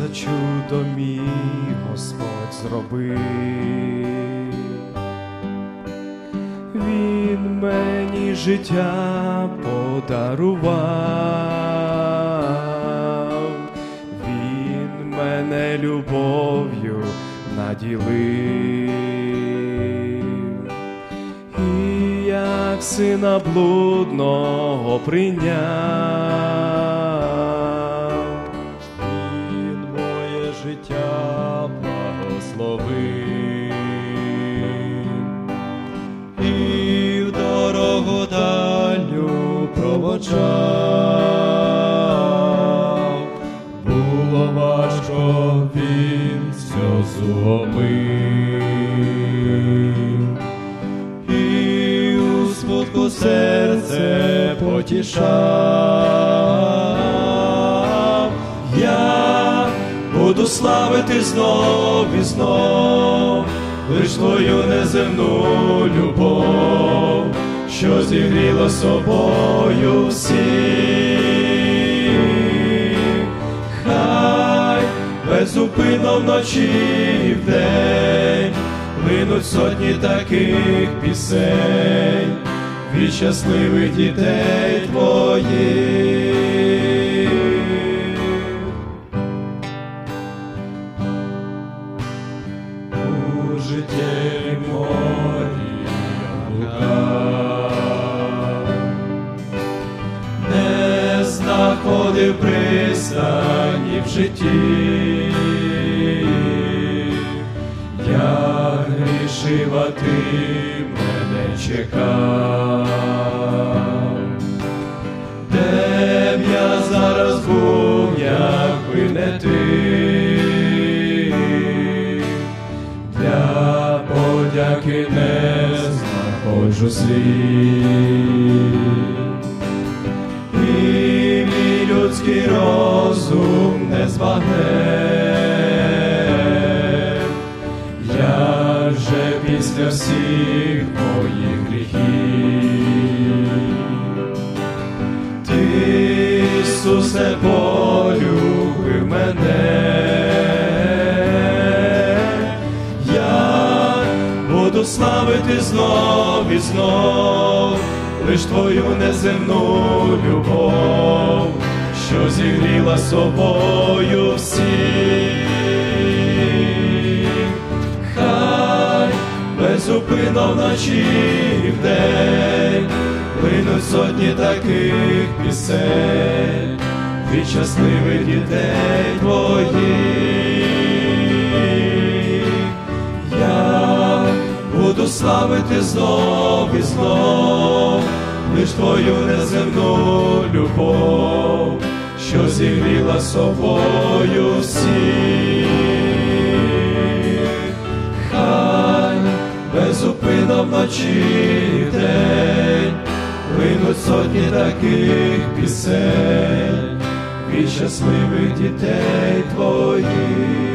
за чудо мій Господь зробив. Він мені життя подарував, він мене любов'ю наділив, і як сина блудного прийняв, життя благословив і в дорогу дальню проводжав. Було важко, він сльозу омив. І у смутку серце потішав. Буду славити знов і знов, лиш твою неземну любов, що зігріла собою всіх. Хай безупинно вночі і вдень линуть сотні таких пісень від щасливих дітей твоїх. Знаходив пристані в житті. Я грішив, а ти мене чекав. Де б я зараз був, якби не ти, для подяки не знаходжу слів. Людський розум не збагне. Я же після всіх моїх гріхів. Ти, Ісусе, полюбив мене. Я буду славити знов і знов, лиш твою неземну любов, зігріла собою всіх. Хай безупинно вночі і вдень линуть сотні таких пісень від щасливих дітей твоїх. Я буду славити знов і знов, лиш твою неземну любов, зігріла собою всіх. Хай безупинно вночі і день линуть сотні таких пісень від щасливих дітей твоїх.